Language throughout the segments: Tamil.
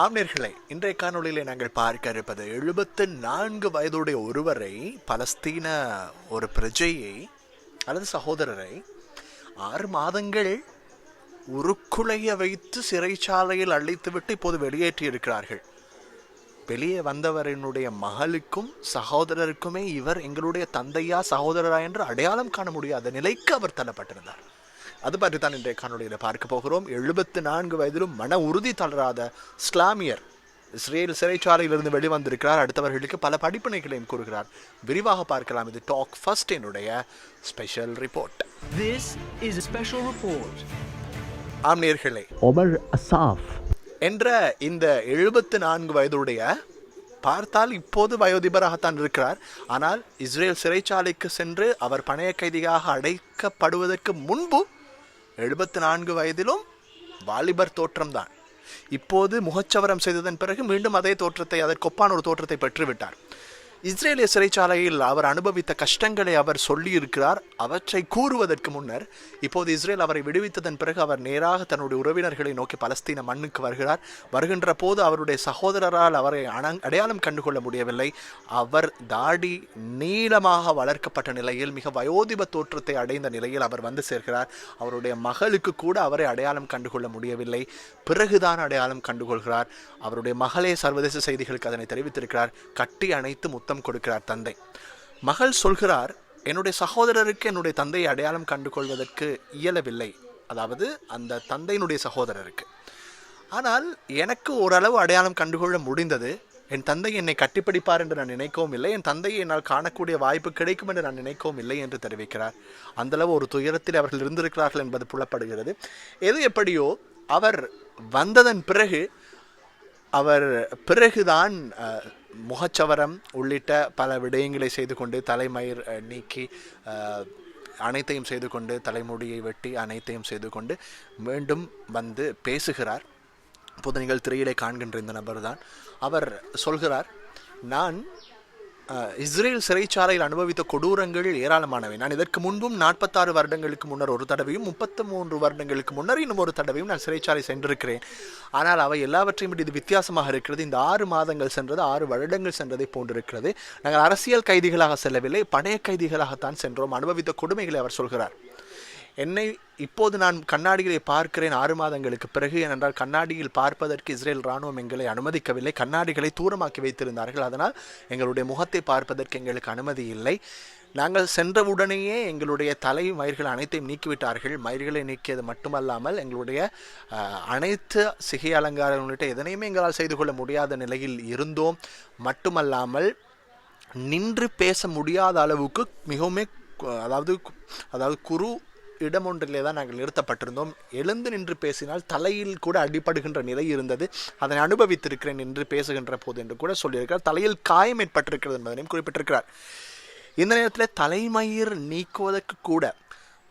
ஆம்நேர்களே இன்றைய காணொளியிலே நாங்கள் பார்க்க இருப்பது எழுபத்து நான்கு வயதுடைய ஒருவரை பலஸ்தீன ஒரு பிரஜையை அல்லது சகோதரரை ஆறு மாதங்கள் உருக்குலைய வைத்து சிறைச்சாலையில் அழைத்துவிட்டு இப்போது வெளியேற்றி இருக்கிறார்கள். வெளியே வந்தவரினுடைய மகளுக்கும் சகோதரருக்குமே இவர் எங்களுடைய தந்தையா சகோதரரா என்று அடையாளம் காண முடியாத நிலைக்கு அவர் தள்ளப்பட்டிருந்தார். அது பற்றி தான் இன்றைய காணொலியில் பார்க்க போகிறோம். எழுபத்து நான்கு வயதிலும் மன உறுதி தளராத இஸ்லாமியர் இஸ்ரேல் சிறைச்சாலையிலிருந்து வெளிவந்திருக்கிறார். அடுத்தவர்களுக்கு பல படிப்பினைகளையும் கூறுகிறார். விரிவாக பார்க்கலாம். இது டாக் ஃபர்ஸ்ட் என்னுடைய special report. This is a special report. ஆம் நேர்களே. ஒமர் அசாஃப். என்ற இந்த எழுபத்து நான்கு வயதுடைய பார்த்தால் இப்போது வயோதிபராகத்தான் இருக்கிறார். ஆனால் இஸ்ரேல் சிறைச்சாலைக்கு சென்று அவர் பணைய கைதியாக அடைக்கப்படுவதற்கு முன்பு எழுபத்து நான்கு வயதிலும் வாலிபர் தோற்றம்தான். இப்போது முகச்சவரம் செய்ததன் பிறகு மீண்டும் அதே தோற்றத்தை அதற்கொப்பான ஒரு தோற்றத்தை பெற்றுவிட்டார். இஸ்ரேலிய சிறைச்சாலையில் அவர் அனுபவித்த கஷ்டங்களை அவர் சொல்லியிருக்கிறார். அவற்றை கூறுவதற்கு முன்னர் இப்போது இஸ்ரேல் அவரை விடுவித்ததன் பிறகு அவர் நேராக தன்னுடைய உறவினர்களை நோக்கி பலஸ்தீன மண்ணுக்கு வருகிறார். வருகின்ற போது அவருடைய சகோதரரால் அவரை அணங் அடையாளம் கண்டுகொள்ள முடியவில்லை. அவர் தாடி நீளமாக வளர்க்கப்பட்ட நிலையில் மிக வயோதிப தோற்றத்தை அடைந்த நிலையில் அவர் வந்து சேர்கிறார். அவருடைய மகளுக்கு கூட அவரை அடையாளம் கண்டுகொள்ள முடியவில்லை. பிறகுதான் அடையாளம் கண்டுகொள்கிறார். அவருடைய மகளே சர்வதேச செய்திகளுக்கு அதனை தெரிவித்திருக்கிறார். கட்டி அணைத்து அர்த்தம் கொடுக்கிறார் தந்தை. மகள் சொல்கிறார் என்னுடைய சகோதரருக்கு என்னுடைய தந்தையை அடையாளம் கண்டு கொள்வதற்கு இயலவில்லை. அதாவது அந்த தந்தையினுடைய சகோதரருக்கு. ஆனால் எனக்கு ஓரளவு அடையாளம் கண்டுகொள்ள முடிந்தது. என் தந்தை என்னை கட்டிப்பிடிப்பார் என்று நான் நினைக்கவும் இல்லை. என் தந்தையை என்னால் காணக்கூடிய வாய்ப்பு கிடைக்கும் என்று நான் நினைக்கவும் இல்லை என்று தெரிவிக்கிறார். அந்தளவு ஒரு துயரத்தில் அவர்கள் இருந்திருக்கிறார்கள் என்பது புலப்படுகிறது. எது எப்படியோ அவர் வந்ததன் பிறகு அவர் பிறகுதான் முகச்சவரம் உள்ளிட்ட பல விடயங்களை செய்து கொண்டு தலைமயிர் நீக்கி அனைத்தையும் செய்து கொண்டு தலைமுடியை வெட்டி அனைத்தையும் செய்து கொண்டு மீண்டும் வந்து பேசுகிறார். பொது நீங்கள் திரையிலே காண்கின்ற இந்த நபர் தான் அவர் சொல்கிறார் நான் இஸ்ரேல் சிறைச்சாலையில் அனுபவித்த கொடூரங்கள் ஏராளமானவை. நான் இதற்கு முன்பும் நாற்பத்தாறு வருடங்களுக்கு முன்னர் ஒரு தடவையும் முப்பத்து மூன்று வருடங்களுக்கு முன்னர் இன்னும் ஒரு தடவையும் நான் சிறைச்சாலை சென்றிருக்கிறேன். ஆனால் அவை எல்லாவற்றையும் விட இது வித்தியாசமாக இருக்கிறது. இந்த ஆறு மாதங்கள் சென்றது ஆறு வருடங்கள் சென்றதை போன்றிருக்கிறது. நாங்கள் அரசியல் கைதிகளாக செல்லவில்லை பணைய கைதிகளாகத்தான் சென்றோம். அனுபவித்த கொடுமைகளை அவர் சொல்கிறார். என்னை இப்போது நான் கண்ணாடிகளை பார்க்கிறேன் ஆறு மாதங்களுக்கு பிறகு ஏனென்றால் கண்ணாடியில் பார்ப்பதற்கு இஸ்ரேல் ராணுவம் எங்களை அனுமதிக்கவில்லை. கண்ணாடிகளை தூரமாக்கி வைத்திருந்தார்கள். அதனால் எங்களுடைய முகத்தை பார்ப்பதற்கு எங்களுக்கு அனுமதி இல்லை. நாங்கள் சென்றவுடனேயே எங்களுடைய தலை மயிர்கள் அனைத்தையும் நீக்கிவிட்டார்கள். மயிர்களை நீக்கியது மட்டுமல்லாமல் எங்களுடைய அனைத்து சிகை அலங்காரம் உள்ளிட்ட எதனையுமே எங்களால் செய்து கொள்ள முடியாத நிலையில் இருந்தோம். மட்டுமல்லாமல் நின்று பேச முடியாத அளவுக்கு மிகவும் அதாவது அதாவது குரு இடம் ஒன்றிலே தான் நாங்கள் நிறுத்தப்பட்டிருந்தோம். எழுந்து நின்று பேசினால் தலையில் கூட அடிபடுகின்ற நிலை இருந்தது. அதனை அனுபவித்திருக்கிறேன் என்று பேசுகின்ற போது என்று கூட சொல்லியிருக்கிறார். தலையில் காயம் ஏற்பட்டிருக்கிறது என்பதனையும் குறிப்பிட்டிருக்கிறார். இந்த நேரத்தில் தலைமயிர் நீக்குவதற்கு கூட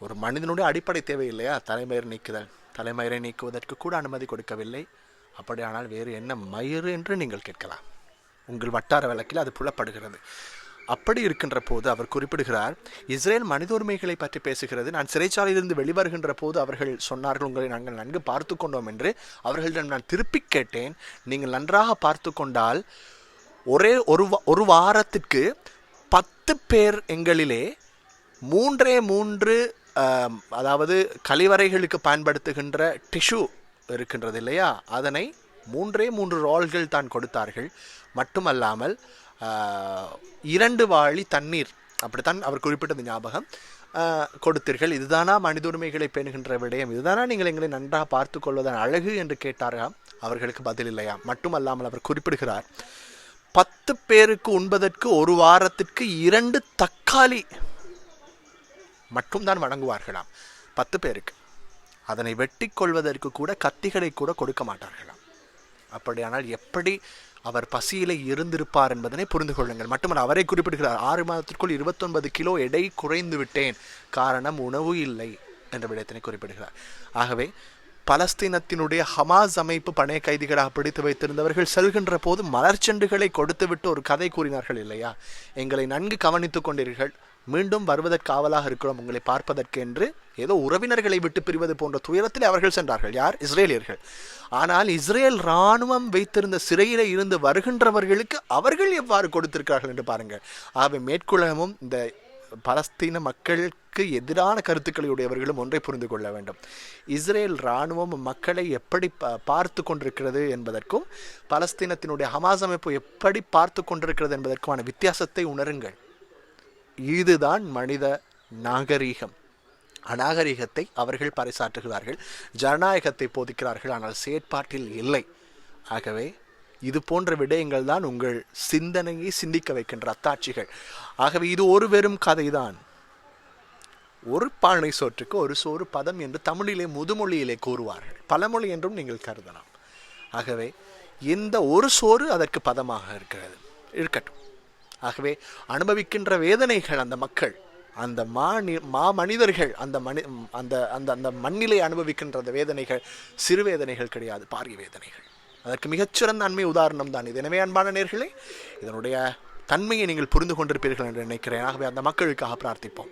ஒரு மனிதனுடைய அடிப்படை தேவை இல்லையா தலைமயிர் நீக்குதல். தலைமயிரை நீக்குவதற்கு கூட அனுமதி கொடுக்கவில்லை. அப்படியானால் வேறு என்ன மயிறு என்று நீங்கள் கேட்கலாம். உங்கள் வட்டார வழக்கில் அது புலப்படுகிறது. அப்படி இருக்கின்ற போது அவர் குறிப்பிடுகிறார் இஸ்ரேல் மனித உரிமைகளை பற்றி பேசுகிறது. நான் சிறைச்சாலையிலிருந்து வெளிவருகின்ற போது அவர்கள் சொன்னார்கள் உங்களை நாங்கள் நன்கு பார்த்து கொண்டோம் என்று. அவர்களிடம் நான் திருப்பி கேட்டேன். நீங்கள் நன்றாக பார்த்து கொண்டால் ஒரே ஒரு வா- ஒரு வாரத்திற்கு பத்து பேர் எங்களிலே மூன்றே மூன்று அதாவது கழிவறைகளுக்கு பயன்படுத்துகின்ற டிஷ்யூ இருக்கின்றது இல்லையா? அதனை மூன்றே மூன்று ரோல்கள் தான் கொடுத்தார்கள். மட்டுமல்லாமல் இரண்டு வாழி தண்ணீர். அப்படித்தான் அவர் குறிப்பிட்டது ஞாபகம். கொடுத்தீர்கள். இதுதானா மனித உரிமைகளை பேணுகின்ற விடயம்? இதுதானா நீங்கள் எங்களை நன்றாக பார்த்து கொள்வதன் அழகு என்று கேட்டாராம் அவர்களுக்கு பதில் இல்லையா? மட்டுமல்லாமல் அவர் குறிப்பிடுகிறார் பத்து பேருக்கு உண்பதற்கு ஒரு வாரத்திற்கு இரண்டு தக்காளி மட்டும்தான் வழங்குவார்களாம். பத்து பேருக்கு. அதனை வெட்டி கொள்வதற்கு கூட கத்திகளை கூட கொடுக்க மாட்டார்களாம். அப்படியானால் எப்படி அவர் பசியிலே இருந்திருப்பார் என்பதனை புரிந்து கொள்ளுங்கள். மட்டுமல்ல அவரை குறிப்பிடுகிறார் ஆறு மாதத்திற்குள் இருபத்தொன்பது கிலோ எடை குறைந்து விட்டேன். காரணம் உணவு இல்லை என்ற விடயத்தினை குறிப்பிடுகிறார். ஆகவே பலஸ்தீனத்தினுடைய ஹமாஸ் அமைப்பு பணைய கைதிகளாக பிடித்து வைத்திருந்தவர்கள் செல்கின்ற போது மலர்ச்செண்டுகளை கொடுத்துவிட்டு ஒரு கதை கூறினார்கள் இல்லையா? எங்களை நன்கு கவனித்துக் கொண்டீர்கள். மீண்டும் வருவதற்காவலாக இருக்கிறோம் உங்களை பார்ப்பதற்கு என்று ஏதோ உறவினர்களை விட்டு பிரிவது போன்ற துயரத்தில் அவர்கள் சென்றார்கள். யார்? இஸ்ரேலியர்கள். ஆனால் இஸ்ரேல் இராணுவம் வைத்திருந்த சிறையில் இருந்து வருகின்றவர்களுக்கு அவர்கள் எவ்வாறு கொடுத்திருக்கிறார்கள் என்று பாருங்கள். ஆகவே மேற்குலகமும் இந்த பலஸ்தீன மக்களுக்கு எதிரான கருத்துக்களை உடையவர்களும் ஒன்றை புரிந்து கொள்ள வேண்டும். இஸ்ரேல் இராணுவம் மக்களை எப்படி பார்த்து கொண்டிருக்கிறது என்பதற்கும் பலஸ்தீனத்தினுடைய ஹமாஸ் அமைப்பு எப்படி பார்த்து கொண்டிருக்கிறது என்பதற்குமான வித்தியாசத்தை உணருங்கள். இதுதான் மனித நாகரீகம். அநாகரீகத்தை அவர்கள் பறைசாற்றுகிறார்கள் ஜனநாயகத்தை போதிக்கிறார்கள் ஆனால் செயற்பாட்டில் இல்லை. ஆகவே இது போன்ற விடயங்கள் தான் உங்கள் சிந்தனையை சிந்திக்க வைக்கின்ற அத்தாட்சிகள். ஆகவே இது ஒரு வெறும் கதைதான். ஒரு பானை சோற்றுக்கு ஒரு சோறு பதம் என்று தமிழிலே முதுமொழியிலே கூறுவார்கள். பலமொழி என்றும் நீங்கள் கருதலாம். ஆகவே இந்த ஒரு சோறு அதற்கு பதமாக இருக்கிறது இருக்கட்டும். ஆகவே அனுபவிக்கின்ற வேதனைகள் அந்த மக்கள் அந்த மானி மா மனிதர்கள் அந்த மனி அந்த அந்த அந்த மண்ணிலே அனுபவிக்கின்ற அந்த வேதனைகள் சிறு வேதனைகள் கிடையாது பாரிய வேதனைகள். அதற்கு மிகச்சிறந்த அண்மை உதாரணம் தான் இது. எனவே அன்பான நேர்களே இதனுடைய தன்மையை நீங்கள் புரிந்து கொண்டிருப்பீர்கள் என்று நினைக்கிறேன். ஆகவே அந்த மக்களுக்காக பிரார்த்திப்போம்.